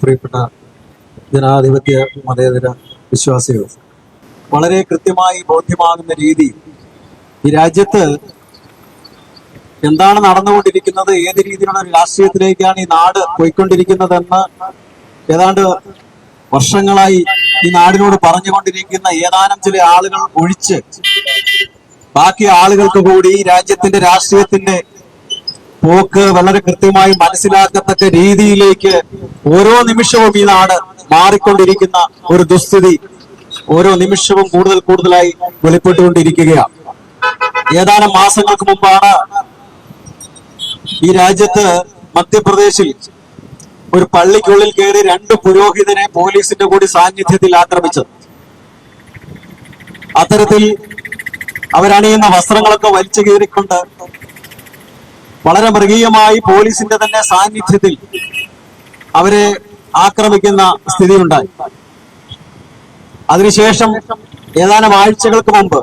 പ്രിയപ്പെട്ട ജനാധിപത്യ മതേതര വിശ്വാസികൾ വളരെ കൃത്യമായി ബോധ്യമാകുന്ന രീതി ഈ രാജ്യത്ത് എന്താണ് നടന്നുകൊണ്ടിരിക്കുന്നത് ഏത് രീതിയിലുള്ള രാഷ്ട്രീയത്തിലേക്കാണ് ഈ നാട് പോയിക്കൊണ്ടിരിക്കുന്നതെന്ന് ഏതാണ്ട് വർഷങ്ങളായി ഈ നാടിനോട് പറഞ്ഞുകൊണ്ടിരിക്കുന്ന ഏതാനും ചില ആളുകൾ ഒഴിച്ച് ബാക്കി ആളുകൾക്ക് കൂടി രാജ്യത്തിന്റെ രാഷ്ട്രീയത്തിന്റെ പോക്ക് വളരെ കൃത്യമായി മനസ്സിലാക്കത്തക്ക രീതിയിലേക്ക് ഓരോ നിമിഷവും ഈ നാട് മാറിക്കൊണ്ടിരിക്കുന്ന ഒരു ദുസ്ഥിതി. ഓരോ നിമിഷവും കൂടുതൽ കൂടുതലായി വെളിപ്പെട്ടുകൊണ്ടിരിക്കുകയാണ്. ഏതാനും മാസങ്ങൾക്ക് മുമ്പാണ് ഈ രാജ്യത്ത് മധ്യപ്രദേശിൽ ഒരു പള്ളിക്കുള്ളിൽ കയറി രണ്ട് പുരോഹിതനെ പോലീസിന്റെ കൂടി സാന്നിധ്യത്തിൽ ആക്രമിച്ചത്. അത്തരത്തിൽ അവരണിയുന്ന വസ്ത്രങ്ങളൊക്കെ വലിച്ചു കീറിക്കൊണ്ട് വളരെ മൃഗീയമായി പോലീസിന്റെ തന്നെ സാന്നിധ്യത്തിൽ അവരെ ആക്രമിക്കുന്ന സ്ഥിതിയുണ്ടായി. അതിനുശേഷം ഏതാനും ആഴ്ചകൾക്ക് മുമ്പ്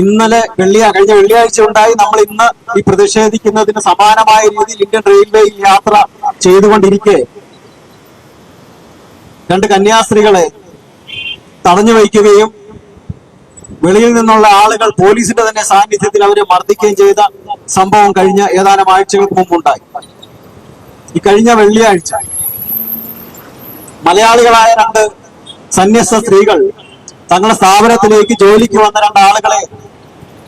ഇന്നലെ വെള്ളിയാ കഴിഞ്ഞ വെള്ളിയാഴ്ച ഉണ്ടായി നമ്മൾ ഇന്ന് ഈ പ്രതിഷേധിക്കുന്നതിന് സമാനമായ രീതിയിൽ ഇന്ത്യൻ റെയിൽവേയിൽ യാത്ര ചെയ്തുകൊണ്ടിരിക്കെ. രണ്ട് കന്യാസ്ത്രീകളെ തടഞ്ഞു വയ്ക്കുകയും വെളിയിൽ നിന്നുള്ള ആളുകൾ പോലീസിന്റെ തന്നെ സാന്നിധ്യത്തിൽ അവരെ മർദ്ദിക്കുകയും ചെയ്ത സംഭവം കഴിഞ്ഞ ഏതാനും ആഴ്ചകൾക്ക് മുമ്പുണ്ടായി. ഈ കഴിഞ്ഞ വെള്ളിയാഴ്ച മലയാളികളായ രണ്ട് സന്യസ്ത സ്ത്രീകൾ തങ്ങളുടെ സ്ഥാപനത്തിലേക്ക് ജോലിക്ക് വന്ന രണ്ട് ആളുകളെ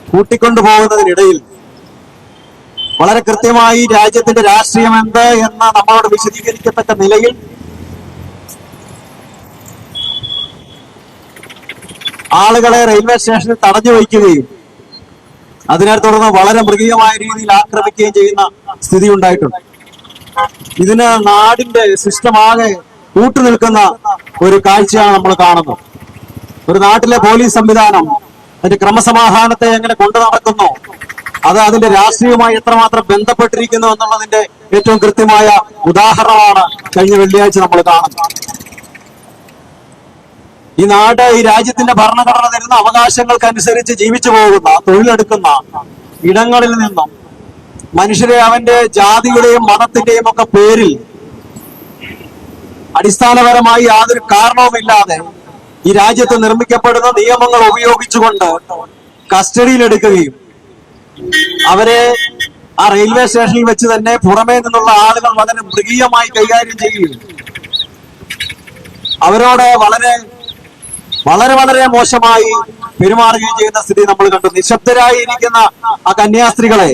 കൂട്ടിക്കൊണ്ടുപോകുന്നതിനിടയിൽ വളരെ കൃത്യമായി രാജ്യത്തിന്റെ രാഷ്ട്രീയം എന്ത് എന്ന് നമ്മളോട് വിശദീകരിക്കത്തക്ക നിലയിൽ ആളുകളെ റെയിൽവേ സ്റ്റേഷനിൽ തടഞ്ഞു വയ്ക്കുകയും അതിനെ തുടർന്ന് വളരെ മൃഗീയമായ രീതിയിൽ ആക്രമിക്കുകയും ചെയ്യുന്ന സ്ഥിതി ഉണ്ടായിട്ടുണ്ട്. ഇതിന് നാടിന്റെ സിസ്റ്റമാകെ കൂട്ടുനിൽക്കുന്ന ഒരു കാഴ്ചയാണ് നമ്മൾ കാണുന്നത്. ഒരു നാട്ടിലെ പോലീസ് സംവിധാനം അതിന്റെ ക്രമസമാധാനത്തെ എങ്ങനെ കൊണ്ടു നടക്കുന്നു അത് അതിന്റെ രാഷ്ട്രീയവുമായി എത്രമാത്രം ബന്ധപ്പെട്ടിരിക്കുന്നു എന്നുള്ളതിന്റെ ഏറ്റവും കൃത്യമായ ഉദാഹരണമാണ് കഴിഞ്ഞ വെള്ളിയാഴ്ച നമ്മൾ കാണുന്നത്. ഈ നാട് ഈ രാജ്യത്തിന്റെ ഭരണഘടന തരുന്ന അവകാശങ്ങൾക്കനുസരിച്ച് ജീവിച്ചു പോകുന്ന തൊഴിലെടുക്കുന്ന ഇടങ്ങളിൽ നിന്നും മനുഷ്യരെ അവന്റെ ജാതിയുടെയും മതത്തിന്റെയും ഒക്കെ പേരിൽ അടിസ്ഥാനപരമായി യാതൊരു കാരണവുമില്ലാതെ ഈ രാജ്യത്ത് നിർമ്മിക്കപ്പെടുന്ന നിയമങ്ങൾ ഉപയോഗിച്ചുകൊണ്ട് കസ്റ്റഡിയിലെടുക്കുകയും അവരെ ആ റെയിൽവേ സ്റ്റേഷനിൽ വെച്ച് തന്നെ പുറമേ നിന്നുള്ള ആളുകൾ വളരെ മൃഗീയമായി കൈകാര്യം ചെയ്യുകയും അവരോട് വളരെ വളരെ വളരെ മോശമായി പെരുമാറുകയും ചെയ്യുന്ന സ്ഥിതി നമ്മൾ കണ്ടു. നിശബ്ദരായി ഇരിക്കുന്ന ആ കന്യാസ്ത്രീകളെ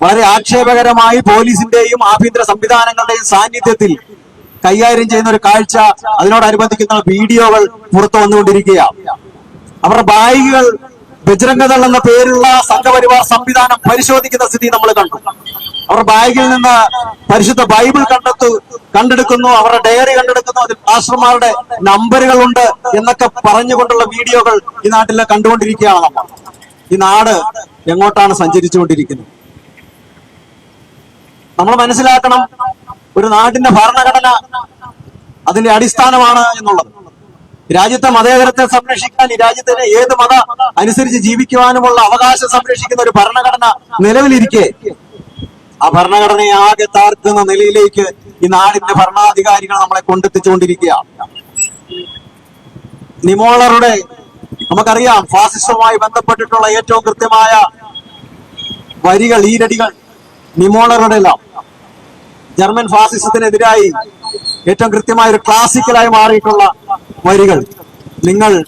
വളരെ ആക്ഷേപകരമായി പോലീസിന്റെയും ആഭ്യന്തര സംവിധാനങ്ങളുടെയും സാന്നിധ്യത്തിൽ കൈകാര്യം ചെയ്യുന്ന ഒരു കാഴ്ച അതിനോടനുബന്ധിക്കുന്ന വീഡിയോകൾ പുറത്തു വന്നുകൊണ്ടിരിക്കുകയാണ്. അവരുടെ ബാഗുകൾ ബജരംഗദൾ എന്ന പേരുള്ള സംഘപരിവാർ സംവിധാനം പരിശോധിക്കുന്ന സ്ഥിതി നമ്മൾ കണ്ടു. അവർ ബാഗിൽ നിന്ന് പരിശുദ്ധ ബൈബിൾ കണ്ടെത്തു കണ്ടെടുക്കുന്നു. അവരുടെ ഡയറി കണ്ടെടുക്കുന്നു. അതിൽ പാസ്റ്റർമാരുടെ നമ്പറുകളുണ്ട് എന്നൊക്കെ പറഞ്ഞുകൊണ്ടുള്ള വീഡിയോകൾ ഈ നാട്ടിൽ കണ്ടുകൊണ്ടിരിക്കുകയാണ് നമ്മൾ. ഈ നാട് എങ്ങോട്ടാണ് സഞ്ചരിച്ചുകൊണ്ടിരിക്കുന്നത്? നമ്മൾ മനസ്സിലാക്കണം ഒരു നാടിന്റെ ഭരണഘടന അതിന്റെ അടിസ്ഥാനമാണ് എന്നുള്ളത്. രാജ്യത്തെ മതേതരത്തെ സംരക്ഷിക്കാൻ ഈ രാജ്യത്തിന് ഏത് മത അനുസരിച്ച് ജീവിക്കുവാനുമുള്ള അവകാശം സംരക്ഷിക്കുന്ന ഒരു ഭരണഘടന നിലവിലിരിക്കെ. ആ ഭരണഘടനയെ ആകെ താർക്കുന്ന നിലയിലേക്ക് ഈ നാടിന്റെ ഭരണാധികാരികൾ നമ്മളെ കൊണ്ടെത്തിച്ചുകൊണ്ടിരിക്കുകയാണ് നിമോളറുടെ നമുക്കറിയാം ഫാസിസവുമായി ബന്ധപ്പെട്ടിട്ടുള്ള ഏറ്റവും കൃത്യമായ വരികൾ ഈരടികൾ നിമോളറുടെ എല്ലാം ജർമ്മൻ ഫാസിസത്തിനെതിരായി ഏറ്റവും കൃത്യമായ ഒരു ക്ലാസിക്കലായി മാറിയിട്ടുള്ള വരികൾ. നിങ്ങൾ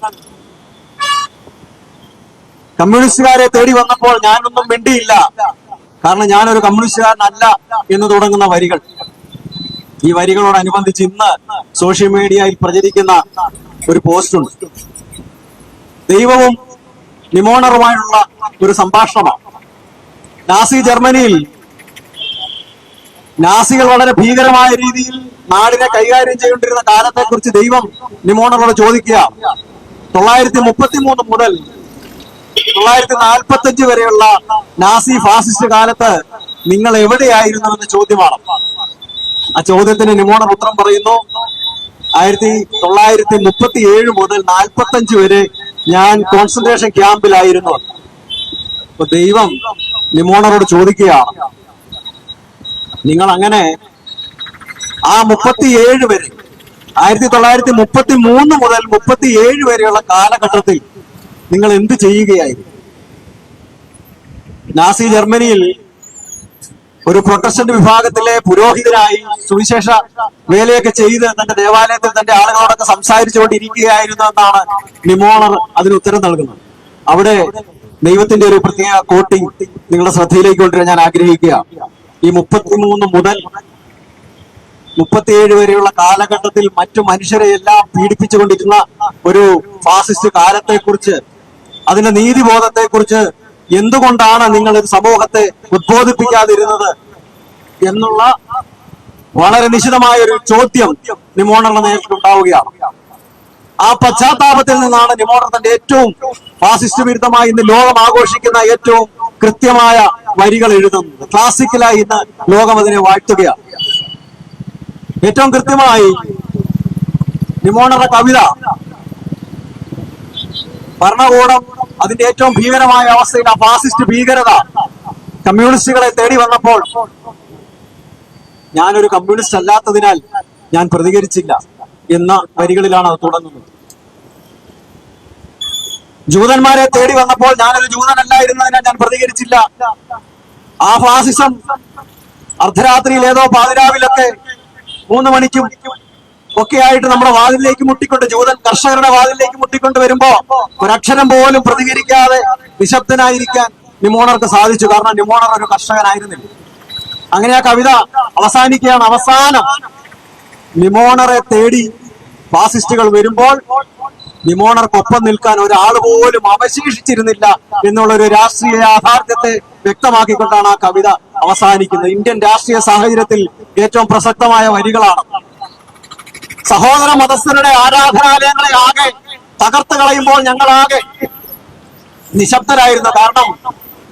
കമ്മ്യൂണിസ്റ്റുകാരെ തേടി വന്നപ്പോൾ ഞാനൊന്നും മിണ്ടിയില്ല. കാരണം ഞാനൊരു കമ്മ്യൂണിസ്റ്റുകാരനല്ല എന്ന് തുടങ്ങുന്ന വരികൾ. ഈ വരികളോടനുബന്ധിച്ച് ഇന്ന് സോഷ്യൽ മീഡിയയിൽ പ്രചരിക്കുന്ന ഒരു പോസ്റ്റുണ്ട്. ദൈവവും നിമോണറുമായുള്ള ഒരു സംഭാഷണമാണ്. നാസി ജർമ്മനിയിൽ നാസികൾ വളരെ ഭീകരമായ രീതിയിൽ നാടിനെ കൈകാര്യം ചെയ്യേണ്ടിരുന്ന കാലത്തെ കുറിച്ച് ദൈവം നിമോണറോട് ചോദിക്കുക. തൊള്ളായിരത്തി മുപ്പത്തി മൂന്ന് മുതൽ തൊള്ളായിരത്തി നാൽപ്പത്തി അഞ്ച് വരെയുള്ള നാസി ഫാസിസ്റ്റ് കാലത്ത് നിങ്ങൾ എവിടെയായിരുന്നു എന്ന ചോദ്യമാണ്. ആ ചോദ്യത്തിന് നിമോണർ ഉത്തരം പറയുന്നു. ആയിരത്തി തൊള്ളായിരത്തി മുപ്പത്തി ഏഴ് മുതൽ നാൽപ്പത്തി അഞ്ച് വരെ ഞാൻ കോൺസെൻട്രേഷൻ ക്യാമ്പിലായിരുന്നു അപ്പൊ ദൈവം നിമോണറോട് ചോദിക്കുകയാണ്. നിങ്ങൾ അങ്ങനെ ആ മുപ്പത്തിയേഴ് വരെ ആയിരത്തി തൊള്ളായിരത്തി മുപ്പത്തി മൂന്ന് മുതൽ മുപ്പത്തിയേഴ് വരെയുള്ള കാലഘട്ടത്തിൽ നിങ്ങൾ എന്ത് ചെയ്യുകയായിരുന്നു? നാസി ജർമ്മനിയിൽ ഒരു പ്രൊട്ടസ്റ്റന്റ് വിഭാഗത്തിലെ പുരോഹിതനായി സുവിശേഷ വേലയൊക്കെ ചെയ്ത് തന്റെ ദേവാലയത്തിൽ തന്റെ ആളുകളോടൊക്കെ സംസാരിച്ചുകൊണ്ടിരിക്കുകയായിരുന്നു എന്നാണ് നിമോണർ അതിന് ഉത്തരം നൽകുന്നത്. അവിടെ ദൈവത്തിന്റെ ഒരു പ്രത്യേക കോട്ടിംഗ് നിങ്ങളുടെ ശ്രദ്ധയിലേക്ക് കൊണ്ടുവരാൻ ഞാൻ ആഗ്രഹിക്കുക ഈ മുപ്പത്തിമൂന്ന് മുതൽ മുപ്പത്തിയേഴ് വരെയുള്ള കാലഘട്ടത്തിൽ മറ്റു മനുഷ്യരെ എല്ലാം പീഡിപ്പിച്ചുകൊണ്ടിരുന്ന ഒരു ഫാസിസ്റ്റ് കാലത്തെക്കുറിച്ച് അതിന്റെ നീതിബോധത്തെക്കുറിച്ച് എന്തുകൊണ്ടാണ് നിങ്ങൾ ഒരു സമൂഹത്തെ ഉദ്ബോധിപ്പിക്കാതിരുന്നത് എന്നുള്ള വളരെ നിശിതമായ ഒരു ചോദ്യം നിമോണറിന് നേരിട്ട് ഉണ്ടാവുകയാണ്. ആ പശ്ചാത്താപത്തിൽ നിന്നാണ് നിമോണർ തന്റെ ഏറ്റവും ഫാസിസ്റ്റ് വിരുദ്ധമായി ഇന്ന് ലോകം ആഘോഷിക്കുന്ന ഏറ്റവും കൃത്യമായ വരികൾ എഴുതുന്നത്. ക്ലാസിക്കലായി ഇന്ന് ലോകം അതിനെ വാഴ്ത്തുകയാണ്. ഏറ്റവും കൃത്യമായി നിമോണറുടെ കവിത. ഭരണകൂടം അതിന്റെ ഏറ്റവും ഭീകരമായ അവസ്ഥയിൽ ആ ഫാസിസ്റ്റ് ഭീകരത കമ്മ്യൂണിസ്റ്റുകളെ തേടി വന്നപ്പോൾ ഞാനൊരു കമ്മ്യൂണിസ്റ്റ് അല്ലാത്തതിനാൽ ഞാൻ പ്രതികരിച്ചില്ല എന്ന വരികളിലാണ് അത് തുടങ്ങുന്നത്. ജൂതന്മാരെ തേടി വന്നപ്പോൾ ഞാനൊരു ജൂതനല്ലായിരുന്നതിനാൽ ഞാൻ പ്രതികരിച്ചില്ല. ആ ഫാസിസം അർദ്ധരാത്രിയിൽ ഏതോ പാതിരാവിലൊക്കെ മൂന്ന് മണിക്കും ഒക്കെ ആയിട്ട് നമ്മുടെ വാതിലേക്ക് മുട്ടിക്കൊണ്ട് ജൂതൻ കർഷകരുടെ വാതിലേക്ക് മുട്ടിക്കൊണ്ട് വരുമ്പോ ഒരക്ഷരം പോലും പ്രതികരിക്കാതെ നിശബ്ദനായിരിക്കാൻ നിമോണർക്ക് സാധിച്ചു. കാരണം നിമോണർ ഒരു കർഷകനായിരുന്നില്ല. അങ്ങനെ ആ കവിത അവസാനിക്കുകയാണ്. അവസാനം നിമോണറെ തേടി ഫാസിസ്റ്റുകൾ വരുമ്പോൾ നിമോണർക്കൊപ്പം നിൽക്കാൻ ഒരാൾ പോലും അവശേഷിച്ചിരുന്നില്ല എന്നുള്ള ഒരു രാഷ്ട്രീയ യാഥാർത്ഥ്യത്തെ വ്യക്തമാക്കിക്കൊണ്ടാണ് ആ കവിത അവസാനിക്കുന്നത് ഇന്ത്യൻ രാഷ്ട്രീയ സാഹചര്യത്തിൽ ഏറ്റവും പ്രസക്തമായ വരികളാണ്. സഹോദര മതസ്ഥരുടെ ആരാധനാലയങ്ങളെ ആകെ തകർത്ത് കളയുമ്പോൾ ഞങ്ങളാകെ നിശബ്ദരായിരുന്നു. കാരണം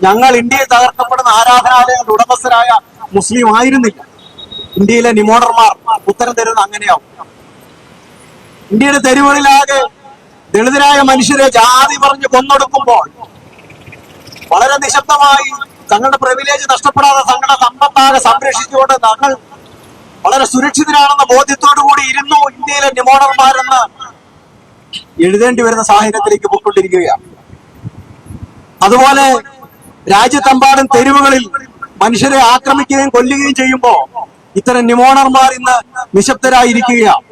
ഞങ്ങൾ ഇന്ത്യയിൽ തകർക്കപ്പെടുന്ന ആരാധനാലയങ്ങളുടെ ഉടമസ്ഥരായ മുസ്ലിം ആയിരുന്നില്ല. ഇന്ത്യയിലെ നിമോണർമാർ ഉത്തരം തരുന്ന അങ്ങനെയാവും. ഇന്ത്യയുടെ തെരുവുകളിലാകെ ദളിതരായ മനുഷ്യരെ ജാതി പറഞ്ഞ് കൊന്നൊടുക്കുമ്പോൾ വളരെ നിശബ്ദമായി തങ്ങളുടെ പ്രിവിലേജ് നഷ്ടപ്പെടാതെ തങ്ങളുടെ സമ്പത്താകെ സംരക്ഷിച്ചുകൊണ്ട് തങ്ങൾ വളരെ സുരക്ഷിതരാണെന്ന ബോധ്യത്തോടു കൂടി ഇരുന്നു ഇന്ത്യയിലെ നിമോണർമാരെന്ന് എഴുതേണ്ടി വരുന്ന സാഹചര്യത്തിലേക്ക് പോയിക്കൊണ്ടിരിക്കുകയാണ്. അതുപോലെ രാജ്യത്തെമ്പാടും തെരുവുകളിൽ മനുഷ്യരെ ആക്രമിക്കുകയും കൊല്ലുകയും ചെയ്യുമ്പോൾ ഇത്തരം നിമോണർമാർ ഇന്ന് നിശബ്ദരായിരിക്കുകയാണ്.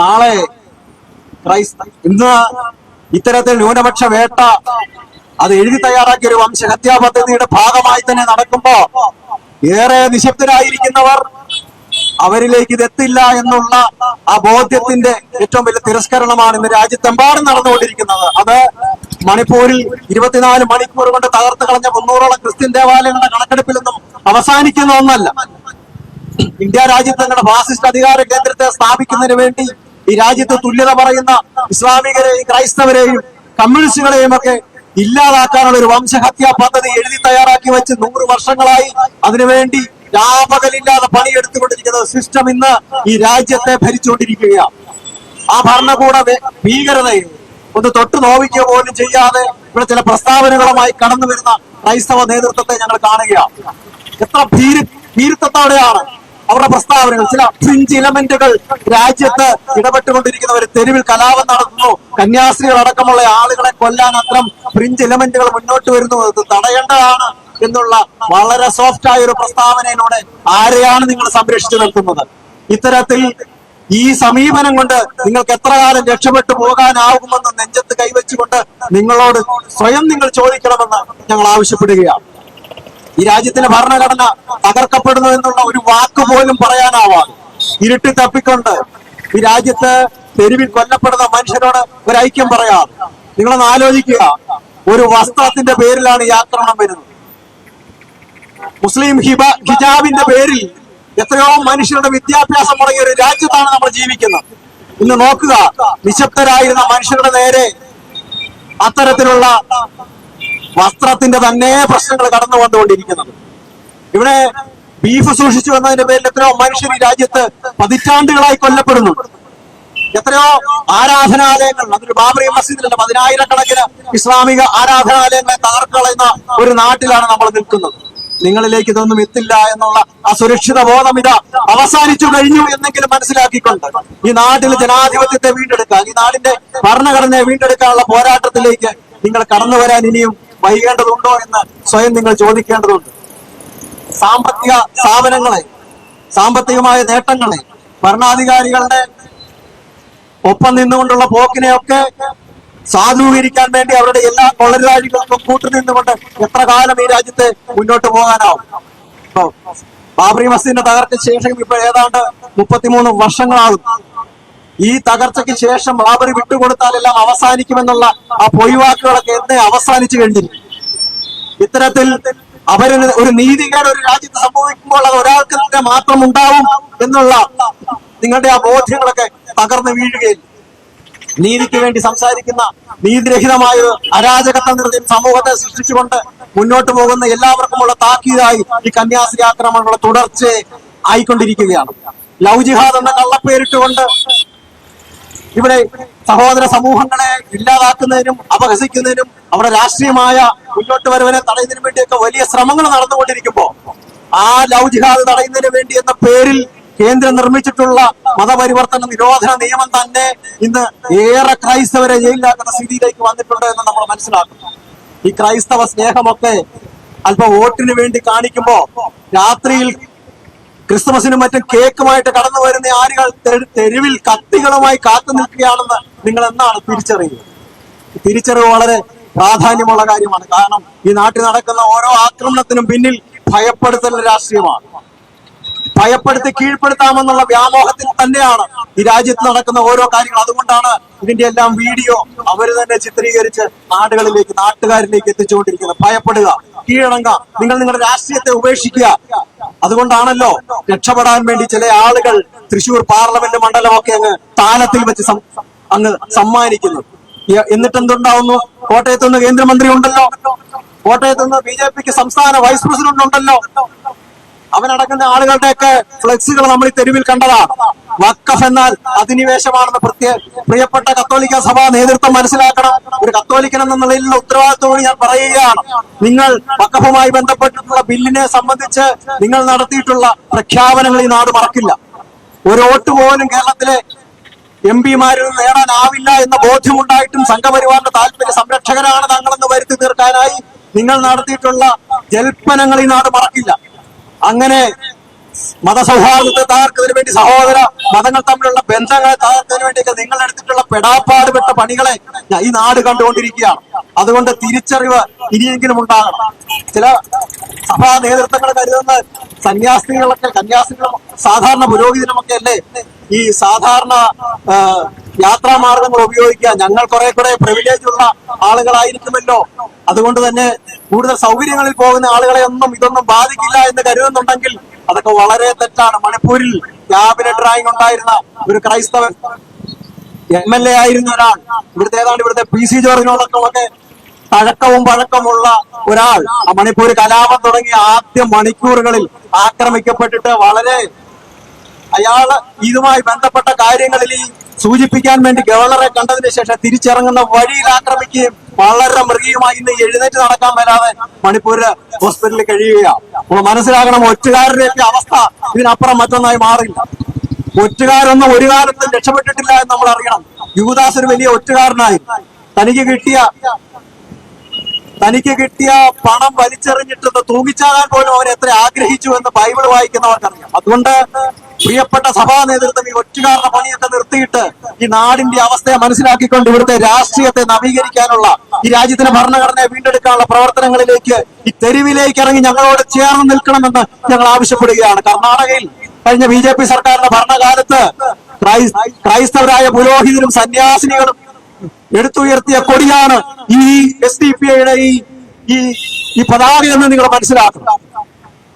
നാളെ ക്രൈസ്ത ഇന്ന് ഇത്തരത്തിൽ ന്യൂനപക്ഷ വേട്ട അത് എഴുതി തയ്യാറാക്കിയ ഒരു വംശഹത്യാ പദ്ധതിയുടെ ഭാഗമായി തന്നെ നടക്കുമ്പോ ഏറെ നിശബ്ദരായിരിക്കുന്നവർ അവരിലേക്ക് ഇതെത്തില്ല എന്നുള്ള ആ ബോധ്യത്തിന്റെ ഏറ്റവും വലിയ തിരസ്കരണമാണ് ഇന്ന് രാജ്യത്തെമ്പാടും നടന്നുകൊണ്ടിരിക്കുന്നത്. അത് മണിപ്പൂരിൽ ഇരുപത്തിനാല് മണിക്കൂർ കൊണ്ട് തകർത്ത് കളഞ്ഞ മുന്നൂറോളം ക്രിസ്ത്യൻ ദേവാലയങ്ങളുടെ കണക്കെടുപ്പിൽ നിന്നും അവസാനിക്കുന്ന ഒന്നല്ല. ഇന്ത്യ രാജ്യത്ത് തങ്ങളുടെ ഫാസിസ്റ്റ് അധികാര കേന്ദ്രത്തെ സ്ഥാപിക്കുന്നതിന് വേണ്ടി ഈ രാജ്യത്ത് തുല്യത പറയുന്ന ഇസ്ലാമികരെയും ക്രൈസ്തവരെയും കമ്മ്യൂണിസ്റ്റുകളെയും ഒക്കെ ഇല്ലാതാക്കാനുള്ള ഒരു വംശഹത്യാ പദ്ധതി എഴുതി തയ്യാറാക്കി വെച്ച് നൂറ് വർഷങ്ങളായി. അതിനുവേണ്ടി രാപകലില്ലാതെ പണിയെടുത്തുകൊണ്ടിരിക്കുന്ന സിസ്റ്റം ഇന്ന് ഈ രാജ്യത്തെ ഭരിച്ചുകൊണ്ടിരിക്കുകയാണ് ആ ഭരണകൂട ഭീകരതയെ ഒന്ന് തൊട്ടു നോവിക്കുക പോലും ചെയ്യാതെ ഇവിടെ ചില പ്രസ്താവനകളുമായി കടന്നു വരുന്ന ക്രൈസ്തവ നേതൃത്വത്തെ ഞങ്ങൾ കാണുകയാണ് എത്ര ഭീര ഭീരുത്വത്തോടെയാണ് അവരുടെ പ്രസ്താവനകൾ ചില ഫ്രിഞ്ച് ഇലമെന്റുകൾ രാജ്യത്ത് ഇടപെട്ടുകൊണ്ടിരിക്കുന്നവർ തെരുവിൽ കലാപം നടത്തുന്നു കന്യാസ്ത്രീകൾ അടക്കമുള്ള ആളുകളെ കൊല്ലാൻ അത്തരം ഫ്രിഞ്ച് ഇലമെന്റുകൾ മുന്നോട്ട് വരുന്നു. അത് തടയേണ്ടതാണ് എന്നുള്ള വളരെ സോഫ്റ്റ് ആയ ഒരു പ്രസ്താവനയിലൂടെ ആരെയാണ് നിങ്ങൾ സംരക്ഷിച്ചു നിൽക്കുന്നത്? ഇത്തരത്തിൽ ഈ സമീപനം കൊണ്ട് നിങ്ങൾക്ക് എത്ര കാലം രക്ഷപ്പെട്ടു പോകാനാകുമെന്ന് നെഞ്ചത്ത് കൈവച്ചുകൊണ്ട് നിങ്ങളോട് സ്വയം നിങ്ങൾ ചോദിക്കണമെന്ന് ഞങ്ങൾ ആവശ്യപ്പെടുകയാണ്. ഈ രാജ്യത്തിന്റെ ഭരണഘടന തകർക്കപ്പെടുന്നു എന്നുള്ള ഒരു വാക്ക് പോലും പറയാനാവാതെ ഇരുട്ടി തപ്പിക്കൊണ്ട് ഈ രാജ്യത്ത് തെരുവിൽ കൊല്ലപ്പെടുന്ന മനുഷ്യരോട് ഒരു ഐക്യം പറയാം നിങ്ങളൊന്ന് ആലോചിക്കുക. ഒരു വസ്ത്രത്തിന്റെ പേരിലാണ് ഈ ആക്രമണം വരുന്നത്. മുസ്ലിം ഹിബ ഹിജാബിന്റെ പേരിൽ എത്രയോ മനുഷ്യരുടെ വിദ്യാഭ്യാസം മുടങ്ങിയ ഒരു രാജ്യത്താണ് നമ്മൾ ജീവിക്കുന്നത്. ഇന്ന് നോക്കുക നിശബ്ദരായിരുന്ന മനുഷ്യരുടെ നേരെ അത്തരത്തിലുള്ള വസ്ത്രത്തിന്റെ തന്നെ പ്രശ്നങ്ങൾ കടന്നു വന്നുകൊണ്ടിരിക്കുന്നത്. ഇവിടെ ബീഫ് സൂക്ഷിച്ചു വന്നതിന്റെ പേരിൽ എത്രയോ മനുഷ്യർ ഈ രാജ്യത്ത് പതിറ്റാണ്ടുകളായി കൊല്ലപ്പെടുന്നു എത്രയോ ആരാധനാലയങ്ങൾ അതൊരു ബാബറി മസ്ജിദിലല്ല പതിനായിരക്കണക്കിന് ഇസ്ലാമിക ആരാധനാലയങ്ങളെ തകർക്കളയുന്ന ഒരു നാട്ടിലാണ് നമ്മൾ നിൽക്കുന്നത്. നിങ്ങളിലേക്ക് ഇതൊന്നും എത്തില്ല എന്നുള്ള ആ സുരക്ഷിത ബോധം ഇതാ അവസാനിച്ചു കഴിഞ്ഞു എന്നെങ്കിലും മനസ്സിലാക്കിക്കൊണ്ട് ഈ നാട്ടിൽ ജനാധിപത്യത്തെ വീണ്ടെടുക്കാൻ ഈ നാടിന്റെ ഭരണഘടനയെ വീണ്ടെടുക്കാനുള്ള പോരാട്ടത്തിലേക്ക് നിങ്ങൾ കടന്നു വരാൻ ഇനിയും വൈകേണ്ടതുണ്ടോ എന്ന് സ്വയം നിങ്ങൾ ചോദിക്കേണ്ടതുണ്ട്. സാമ്പത്തിക സ്ഥാപനങ്ങളെ സാമ്പത്തികമായ നേട്ടങ്ങളെ ഭരണാധികാരികളുടെ ഒപ്പം നിന്നുകൊണ്ടുള്ള പോക്കിനെയൊക്കെ സാധൂകരിക്കാൻ വേണ്ടി അവരുടെ എല്ലാ കൊള്ളരാജികൾക്കും കൂട്ടുനിന്നുകൊണ്ട് എത്ര കാലം ഈ രാജ്യത്ത് മുന്നോട്ട് പോകാനാവും. ബാബറി മസ്ജിദിന്റെ തകർച്ച ശേഷം ഇപ്പൊ ഏതാണ്ട് മുപ്പത്തിമൂന്ന് വർഷങ്ങളാകും. ഈ തകർച്ചയ്ക്ക് ശേഷം ബാബറി വിട്ടുകൊടുത്താലെല്ലാം അവസാനിക്കുമെന്നുള്ള ആ പൊയ്വാക്കുകളൊക്കെ എന്നെ അവസാനിച്ചു കഴിഞ്ഞിരിക്കും ഇത്തരത്തിൽ അവരിന് ഒരു നീതികേട് ഒരു രാജ്യത്ത് സംഭവിക്കുമ്പോൾ അത് ഒരാൾക്ക് തന്നെ മാത്രം ഉണ്ടാവും എന്നുള്ള നിങ്ങളുടെ ആ ബോധ്യങ്ങളൊക്കെ തകർന്നു വീഴുകയില്ല നീതിക്ക് വേണ്ടി സംസാരിക്കുന്ന നീതിരഹിതമായ ഒരു അരാജകത്വ നിർത്തി സമൂഹത്തെ സൃഷ്ടിച്ചുകൊണ്ട് മുന്നോട്ട് പോകുന്ന എല്ലാവർക്കുമുള്ള താക്കീതായി ഈ കന്യാസ്ത്രീ ആക്രമണങ്ങളുടെ തുടർച്ച ആയിക്കൊണ്ടിരിക്കുകയാണ്. ലവ് ജിഹാദ് എന്ന കള്ളപ്പേരിട്ടുകൊണ്ട് ഇവിടെ സഹോദര സമൂഹങ്ങളെ ഇല്ലാതാക്കുന്നതിനും അപഹസിക്കുന്നതിനും അവിടെ രാഷ്ട്രീയമായ മുന്നോട്ട് വരവിനെ തടയുന്നതിനും വേണ്ടിയൊക്കെ വലിയ ശ്രമങ്ങൾ നടന്നുകൊണ്ടിരിക്കുമ്പോ ആ ലവ് ജിഹാദ് തടയുന്നതിന് വേണ്ടി എന്ന പേരിൽ കേന്ദ്രം നിർമ്മിച്ചിട്ടുള്ള മതപരിവർത്തന നിരോധന നിയമം തന്നെ ഇന്ന് ഏറെ ക്രൈസ്തവരെ ജയിലിലാക്കുന്ന സ്ഥിതിയിലേക്ക് വന്നിട്ടുണ്ട് എന്ന് നമ്മൾ മനസ്സിലാക്കുന്നു. ഈ ക്രൈസ്തവ സ്നേഹമൊക്കെ അല്പം വോട്ടിന് വേണ്ടി കാണിക്കുമ്പോൾ രാത്രിയിൽ ക്രിസ്മസിനും മറ്റും കേക്കുമായിട്ട് കടന്നു വരുന്ന ആരുകൾ തെരു- തെരുവിൽ കത്തികളുമായി കാത്തു നിൽക്കുകയാണെന്ന് നിങ്ങൾ എന്നാണ് തിരിച്ചറിയുന്നത്? തിരിച്ചറിവ് വളരെ പ്രാധാന്യമുള്ള കാര്യമാണ്. കാരണം ഈ നാട്ടിൽ നടക്കുന്ന ഓരോ ആക്രമണത്തിനും പിന്നിൽ ഭയപ്പെടുത്തൽ രാഷ്ട്രീയമാണ്. ഭയപ്പെടുത്തി കീഴ്പ്പെടുത്താമെന്നുള്ള വ്യാമോഹത്തിൽ തന്നെയാണ് ഈ രാജ്യത്ത് നടക്കുന്ന ഓരോ കാര്യങ്ങൾ. അതുകൊണ്ടാണ് ഇതിന്റെ എല്ലാം വീഡിയോ അവർ തന്നെ ചിത്രീകരിച്ച് നാടുകളിലേക്ക് നാട്ടുകാരിലേക്ക് എത്തിച്ചുകൊണ്ടിരിക്കുന്നത്. ഭയപ്പെടുക. കീഴടങ്ങുക നിങ്ങൾ നിങ്ങളുടെ രാഷ്ട്രീയത്തെ ഉപേക്ഷിക്കുക. അതുകൊണ്ടാണല്ലോ രക്ഷപ്പെടാൻ വേണ്ടി ചില ആളുകൾ തൃശൂർ പാർലമെന്റ് മണ്ഡലമൊക്കെ അങ്ങ് താലത്തിൽ വെച്ച് അങ്ങ് സമ്മാനിക്കുന്നു. എന്നിട്ട് എന്തുണ്ടാവുന്നു കോട്ടയത്ത് നിന്ന് കേന്ദ്രമന്ത്രി ഉണ്ടല്ലോ കോട്ടയത്ത് നിന്ന് ബി ജെ പിക്ക് സംസ്ഥാന വൈസ് പ്രസിഡന്റ് ഉണ്ടല്ലോ അവനടങ്ങുന്ന ആളുകളുടെയൊക്കെ ഫ്ലെക്സുകൾ നമ്മൾ ഈ തെരുവിൽ കണ്ടതാണ്. വക്കഫ് എന്നാൽ അധിനിവേശമാണെന്ന് പ്രത്യേക പ്രിയപ്പെട്ട കത്തോലിക്ക സഭാ നേതൃത്വം മനസ്സിലാക്കണം. ഒരു കത്തോലിക്കൻ എന്ന നിലയിലുള്ള ഉത്തരവാദിത്തോട് ഞാൻ പറയുകയാണ്. നിങ്ങൾ വക്കഫുമായി ബന്ധപ്പെട്ടിട്ടുള്ള ബില്ലിനെ സംബന്ധിച്ച് നിങ്ങൾ നടത്തിയിട്ടുള്ള പ്രഖ്യാപനങ്ങൾ ഈ നാട് മറക്കില്ല. ഒരു വോട്ട് പോലും കേരളത്തിലെ എം പിമാരിൽ നേടാനാവില്ല എന്ന ബോധ്യമുണ്ടായിട്ടും സംഘപരിവാറിന്റെ താല്പര്യ സംരക്ഷകരാണ് തങ്ങളെന്ന് വരുത്തി തീർക്കാനായി നിങ്ങൾ നടത്തിയിട്ടുള്ള ജൽപ്പനങ്ങൾ ഈ നാട് മറക്കില്ല. അങ്ങനെ മതസൗഹാർദ്ദത്തെ തകർക്കുന്നതിന് വേണ്ടി സഹോദര മതങ്ങൾ തമ്മിലുള്ള ബന്ധങ്ങളെ തകർക്കുന്നതിന് വേണ്ടിയൊക്കെ നിങ്ങൾ എടുത്തിട്ടുള്ള പെടാപ്പാടുപെട്ട പണികളെ ഈ നാട് കണ്ടുകൊണ്ടിരിക്കുകയാണ്. അതുകൊണ്ട് തിരിച്ചറിവ് ഇനിയെങ്കിലും ഉണ്ടാകണം. ചില സഭാ നേതൃത്വങ്ങൾ കരുതുന്ന സന്യാസികളൊക്കെ കന്യാസികളും സാധാരണ പുരോഹിതനുമൊക്കെ അല്ലേ? ഈ സാധാരണ യാത്രാമാർഗങ്ങൾ ഉപയോഗിക്കുക ഞങ്ങൾ കുറെ കൂടെ പ്രിവിലേജ് ഉള്ള ആളുകളായിരിക്കുമല്ലോ. അതുകൊണ്ട് തന്നെ കൂടുതൽ സൗകര്യങ്ങളിൽ പോകുന്ന ആളുകളെ ഒന്നും ഇതൊന്നും ബാധിക്കില്ല എന്ന് കരുതുന്നുണ്ടെങ്കിൽ അതൊക്കെ വളരെ തെറ്റാണ്. മണിപ്പൂരിൽ ക്യാബിനറ്റ് റാങ്ക് ഉണ്ടായിരുന്ന ഒരു ക്രൈസ്തവൻ എം എൽ എ ആയിരുന്ന ഒരാൾ ഇവിടുത്തെ ഏതാണ്ട് ഇവിടുത്തെ പി സി ജോർജിനോടൊക്കെ തഴക്കവും പഴക്കമുള്ള ഒരാൾ. മണിപ്പൂർ കലാപം തുടങ്ങിയ ആദ്യ മണിക്കൂറുകളിൽ ആക്രമിക്കപ്പെട്ടിട്ട് വളരെ അയാൾ ഇതുമായി ബന്ധപ്പെട്ട കാര്യങ്ങളിൽ സൂചിപ്പിക്കാൻ വേണ്ടി ഗവർണറെ കണ്ടതിന് ശേഷം തിരിച്ചിറങ്ങുന്ന വഴിയിൽ ആക്രമിക്കുകയും വളരെ മൃഗീയമായി ഇന്ന് എഴുന്നേറ്റ് നടക്കാൻ മേലാതെ മണിപ്പൂര് ഹോസ്പിറ്റലിൽ കഴിയുകയാണ്. നമ്മൾ മനസ്സിലാകണം ഒറ്റുകാരുടെയൊക്കെ അവസ്ഥ ഇതിനപ്പുറം മറ്റൊന്നായി മാറില്ല. ഒറ്റുകാരൊന്നും ഒരു കാലത്തും രക്ഷപ്പെട്ടിട്ടില്ല എന്ന് നമ്മൾ അറിയണം. യുവദാസ് ഒരു വലിയ ഒറ്റുകാരനായി. തനിക്ക് കിട്ടിയ തനിക്ക് കിട്ടിയ പണം വലിച്ചെറിഞ്ഞിട്ട് തൂങ്ങിച്ചാകാൻ പോലും അവൻ എത്ര ആഗ്രഹിച്ചു എന്ന് ബൈബിൾ വായിക്കുന്നവർക്കറിയാം. അതുകൊണ്ട് പ്രിയപ്പെട്ട സഭാ നേതൃത്വം ഈ ഒറ്റുകാരുടെ പണിയൊക്കെ നിർത്തിയിട്ട് ഈ നാടിന്റെ അവസ്ഥയെ മനസ്സിലാക്കിക്കൊണ്ട് ഇവിടുത്തെ രാഷ്ട്രീയത്തെ നവീകരിക്കാനുള്ള ഈ രാജ്യത്തിന്റെ ഭരണഘടനയെ വീണ്ടെടുക്കാനുള്ള പ്രവർത്തനങ്ങളിലേക്ക് ഈ തെരുവിലേക്ക് ഇറങ്ങി ഞങ്ങളോട് ചേർന്ന് നിൽക്കണമെന്ന് ഞങ്ങൾ ആവശ്യപ്പെടുകയാണ്. കർണാടകയിൽ കഴിഞ്ഞ ബി ജെ പി സർക്കാരിന്റെ ഭരണകാലത്ത് ക്രൈസ്- ക്രൈസ്തവരായ പുരോഹിതരും സന്യാസിനികളും എടുത്തുയർത്തിയ കൊടിയാണ് ഈ എസ് ഡി പി ഐയുടെ ഈ പതാക എന്ന് നിങ്ങൾ മനസ്സിലാക്കണം.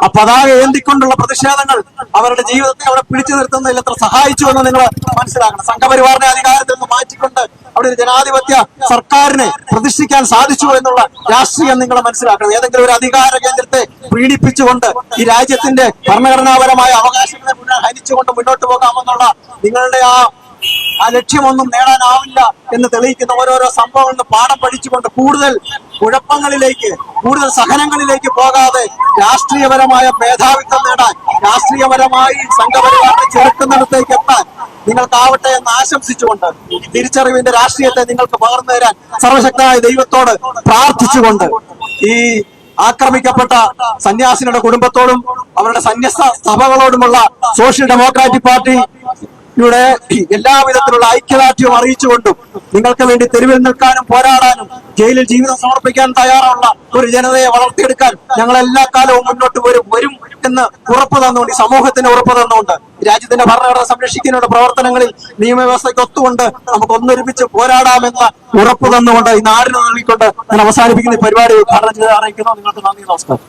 ആ പതാക ഏന്തിക്കൊണ്ടുള്ള പ്രതിഷേധങ്ങൾ അവരുടെ ജീവിതത്തെ അവരെ പിടിച്ചു നിർത്തുന്നതിൽ എത്ര സഹായിച്ചു എന്ന് നിങ്ങൾ മനസ്സിലാക്കണം. സംഘപരിവാറിനെ അധികാരത്തിൽ നിന്ന് മാറ്റിക്കൊണ്ട് അവിടെ ഒരു ജനാധിപത്യ സർക്കാരിനെ പ്രതിഷ്ഠിക്കാൻ സാധിച്ചു എന്നുള്ള രാഷ്ട്രീയം നിങ്ങൾ മനസ്സിലാക്കണം. ഏതെങ്കിലും ഒരു അധികാര കേന്ദ്രത്തെ പീഡിപ്പിച്ചുകൊണ്ട് ഈ രാജ്യത്തിന്റെ ഭരണഘടനാപരമായ അവകാശങ്ങളെ ഹനിച്ചുകൊണ്ട് മുന്നോട്ട് പോകാമെന്നുള്ള നിങ്ങളുടെ ആ ആ ലക്ഷ്യമൊന്നും നേടാനാവില്ല എന്ന് തെളിയിക്കുന്ന ഓരോരോ സംഭവങ്ങളിൽ പാഠം പഠിച്ചുകൊണ്ട് കൂടുതൽ കുഴപ്പങ്ങളിലേക്ക് കൂടുതൽ സഹനങ്ങളിലേക്ക് പോകാതെ രാഷ്ട്രീയപരമായ മേധാവിത്വം നേടാൻ രാഷ്ട്രീയപരമായി സംഘപരിവാറിനെ ചെറുക്കുന്നിടത്തേക്ക് എത്താൻ നിങ്ങൾക്കാവട്ടെ എന്ന് ആശംസിച്ചുകൊണ്ട് തിരിച്ചറിവിന്റെ രാഷ്ട്രീയത്തെ നിങ്ങൾക്ക് പകർന്നു തരാൻ സർവശക്തനായ ദൈവത്തോട് പ്രാർത്ഥിച്ചുകൊണ്ട് ഈ ആക്രമിക്കപ്പെട്ട സന്യാസിനിയുടെ കുടുംബത്തോടും അവരുടെ സന്യസ്ത സഭകളോടുമുള്ള സോഷ്യൽ ഡെമോക്രാറ്റിക് പാർട്ടി യുടെ എല്ലാവിധത്തിലുള്ള ഐക്യദാർഢ്യവും അറിയിച്ചുകൊണ്ടും നിങ്ങൾക്ക് വേണ്ടി തെരുവിൽ നിൽക്കാനും പോരാടാനും ജയിലിൽ ജീവിതം സമർപ്പിക്കാൻ തയ്യാറുള്ള ഒരു ജനതയെ വളർത്തിയെടുക്കാൻ ഞങ്ങൾ എല്ലാ കാലവും മുന്നോട്ട് വരും വരും എന്ന് ഉറപ്പ് തന്നുകൊണ്ട് സമൂഹത്തിന് ഉറപ്പ് തന്നുകൊണ്ട് രാജ്യത്തിന്റെ ഭരണഘടന സംരക്ഷിക്കുന്നതിനുള്ള പ്രവർത്തനങ്ങളിൽ നിയമവ്യവസ്ഥയ്ക്ക് ഒത്തുകൊണ്ട് നമുക്ക് ഒന്നൊരുമിച്ച് പോരാടാമെന്ന ഉറപ്പ് തന്നുകൊണ്ട് ഈ നാടിന് നൽകിക്കൊണ്ട് ഞാൻ അവസാനിപ്പിക്കുന്ന പരിപാടി ഉദ്ഘാടനം ചെയ്ത് അറിയിക്കുന്നു. നിങ്ങൾക്ക് നന്ദി നമസ്കാരം.